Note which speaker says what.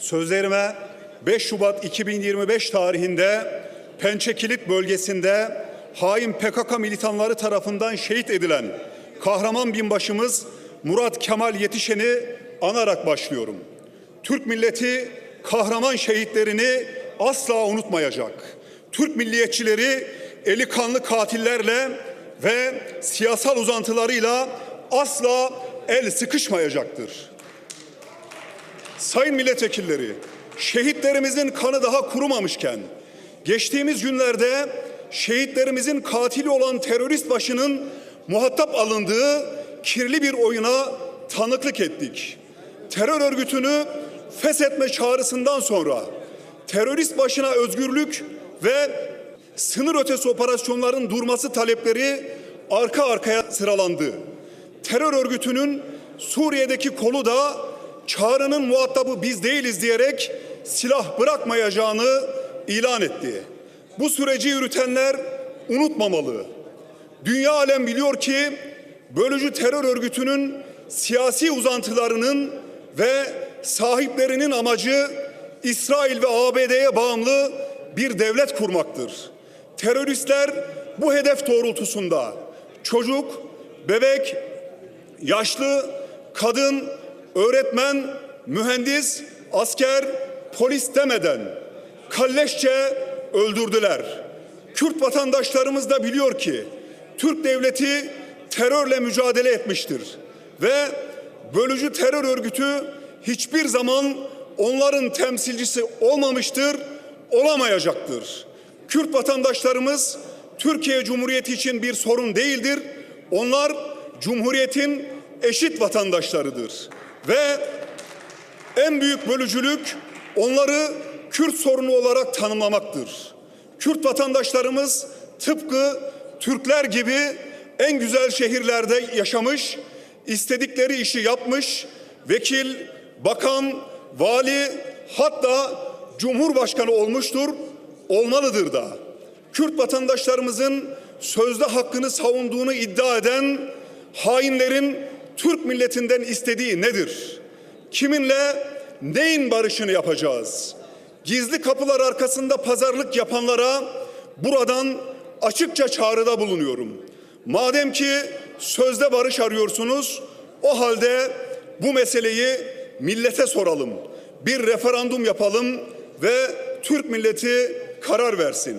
Speaker 1: sözlerime 5 Şubat 2025 tarihinde Pençekilit bölgesinde hain PKK militanları tarafından şehit edilen kahraman binbaşımız Murat Kemal Yetişen'i anarak başlıyorum. Türk milleti kahraman şehitlerini asla unutmayacak. Türk milliyetçileri eli kanlı katillerle ve siyasal uzantılarıyla asla el sıkışmayacaktır. Sayın milletvekilleri, şehitlerimizin kanı daha kurumamışken, geçtiğimiz günlerde şehitlerimizin katili olan terörist başının muhatap alındığı kirli bir oyuna tanıklık ettik. Terör örgütünü feshetme çağrısından sonra terörist başına özgürlük ve sınır ötesi operasyonların durması talepleri arka arkaya sıralandı. Terör örgütünün Suriye'deki kolu da çağrının muhatabı biz değiliz diyerek silah bırakmayacağını ilan etti. Bu süreci yürütenler unutmamalı. Dünya alem biliyor ki bölücü terör örgütünün siyasi uzantılarının ve sahiplerinin amacı İsrail ve ABD'ye bağımlı bir devlet kurmaktır. Teröristler bu hedef doğrultusunda çocuk, bebek, yaşlı, kadın, öğretmen, mühendis, asker, polis demeden kalleşçe öldürdüler. Kürt vatandaşlarımız da biliyor ki Türk devleti terörle mücadele etmiştir ve bölücü terör örgütü hiçbir zaman onların temsilcisi olmamıştır, olamayacaktır. Kürt vatandaşlarımız Türkiye Cumhuriyeti için bir sorun değildir. Onlar Cumhuriyet'in eşit vatandaşlarıdır. Ve en büyük bölücülük onları Kürt sorunu olarak tanımlamaktır. Kürt vatandaşlarımız tıpkı Türkler gibi en güzel şehirlerde yaşamış, istedikleri işi yapmış, vekil, bakan, vali hatta cumhurbaşkanı olmuştur, olmalıdır da. Kürt vatandaşlarımızın sözde hakkını savunduğunu iddia eden hainlerin Türk milletinden istediği nedir? Kiminle neyin barışını yapacağız? Gizli kapılar arkasında pazarlık yapanlara buradan açıkça çağrıda bulunuyorum. Madem ki sözde barış arıyorsunuz, o halde bu meseleyi millete soralım. Bir referandum yapalım ve Türk milleti karar versin.